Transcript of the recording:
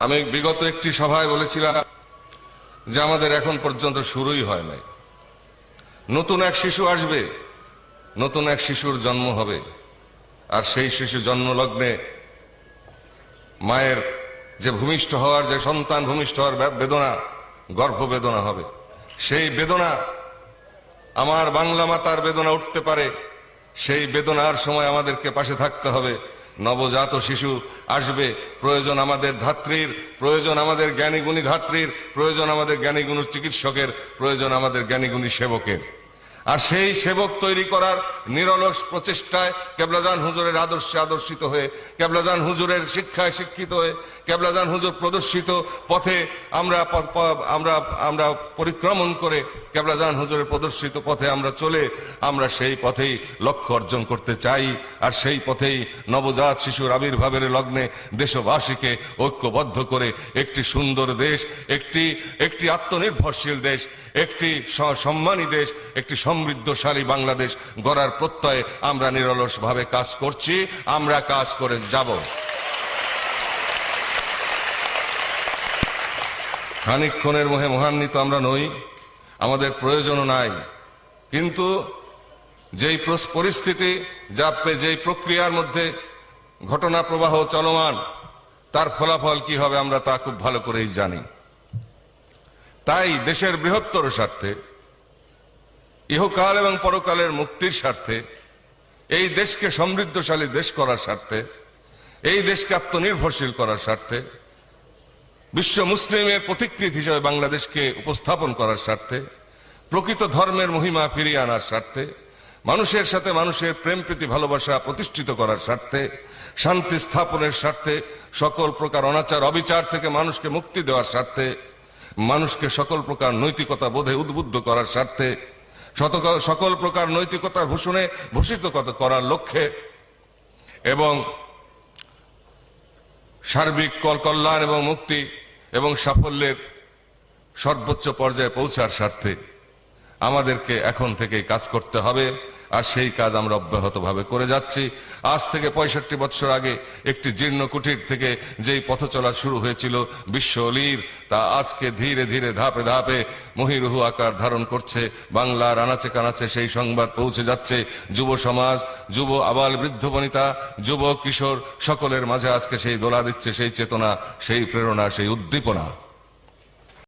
আমি বিগত একটি সভায় বলেছিলাম যে আমাদের এখন পর্যন্ত শুরুই হয় নাই। নতুন এক শিশু আসবে, নতুন এক শিশুর জন্ম হবে, আর সেই শিশু জন্মলগ্নে মায়ের যে ভূমিষ্ঠ হওয়ার, যে সন্তান ভূমিষ্ঠ হওয়ার বেদনা গর্ভ বেদনা হবে। সেই বেদনা, আমার বাংলা মাতার বেদনা উঠতে পারে, সেই বেদনার সময় আমাদেরকে পাশে থাকতে হবে। নবজাত শিশু আসবে। প্রয়োজন আমাদের ধাত্রীর, প্রয়োজন আমাদের জ্ঞানীগুণী ধাত্রীর, প্রয়োজন আমাদের জ্ঞানীগুণী চিকিৎসকের, প্রয়োজন আমাদের জ্ঞানীগুণী সেবকের। আর সেই সেবক তৈরি করার নিরলস প্রচেষ্টায় কেবলাজান হুজুরের আদর্শে আদর্শিত হয়ে, কেবলাজান হুজুরের শিক্ষায় শিক্ষিত হয়ে, কেবলাজান হুজুর প্রদর্শিত পথে আমরা আমরা আমরা পরিক্রমণ করে কেবলাজান হুজুরের প্রদর্শিত পথে আমরা চলে, আমরা সেই পথেই লক্ষ্য অর্জন করতে চাই। আর সেই পথেই নবজাত শিশুর আবির্ভাবের লগ্নে দেশবাসীকে ঐক্যবদ্ধ করে একটি সুন্দর দেশ, একটি একটি আত্মনির্ভরশীল দেশ, একটি সম্মানী দেশ, একটি সমৃদ্ধশালী বাংলাদেশ গড়ার প্রত্যয়ে আমরা নিরলসভাবে কাজ করছি, আমরা কাজ করে যাব। খানিক্ষণের মোহে মহান্বিত আমরা নই, আমাদের প্রয়োজনও নাই। কিন্তু যেই পরিস্থিতি, যা যেই প্রক্রিয়ার মধ্যে ঘটনা প্রবাহ চলমান, তার ফলাফল কি হবে আমরা তা খুব ভালো করেই জানি। তাই দেশের বৃহত্তর স্বার্থে ইহকাল এবং পরকালের মুক্তির স্বার্থে, এই দেশকে সমৃদ্ধশালী দেশ করার স্বার্থে, এই দেশকে আত্মনির্ভরশীল করার স্বার্থে, বিশ্ব মুসলিমের পথিকৃত হিসেবে বাংলাদেশকে উপস্থাপন করার স্বার্থে, প্রকৃত ধর্মের মহিমা ফিরিয়ে আনার স্বার্থে, মানুষের সাথে মানুষের প্রেম প্রীতি ভালোবাসা প্রতিষ্ঠিত করার স্বার্থে, শান্তি স্থাপনের স্বার্থে, সকল প্রকার অনাচার, অবিচার থেকে মানুষকে মুক্তি দেওয়ার স্বার্থে, মানুষকে সকল প্রকার নৈতিকতা বোধে উদ্বুদ্ধ করার স্বার্থে সকল প্রকার নৈতিকতার ভূষণে ভূষিত করার লক্ষ্যে এবং সার্বিক কল- কল্যাণ এবং মুক্তি এবং সাফল্যের সর্বোচ্চ পর্যায়ে পৌঁছার স্বার্থে আমাদেরকে এখন থেকেই কাজ করতে হবে, আর সেই কাজ আমরা অব্যাহতভাবে করে যাচ্ছি। আজ থেকে পঁয়ষট্টি বছর আগে একটি জীর্ণ কুটির থেকে যেই পথ চলা শুরু হয়েছিল বিশ্ব অলির, তা আজকে ধীরে ধীরে ধাপে ধাপে মহিরুহু আকার ধারণ করছে। বাংলার আনাচে কানাচে সেই সংবাদ পৌঁছে যাচ্ছে। যুব সমাজ, যুব আবাল বৃদ্ধ বনিতা, যুব কিশোর সকলের মাঝে আজকে সেই দোলা দিচ্ছে, সেই চেতনা, সেই প্রেরণা, সেই উদ্দীপনা।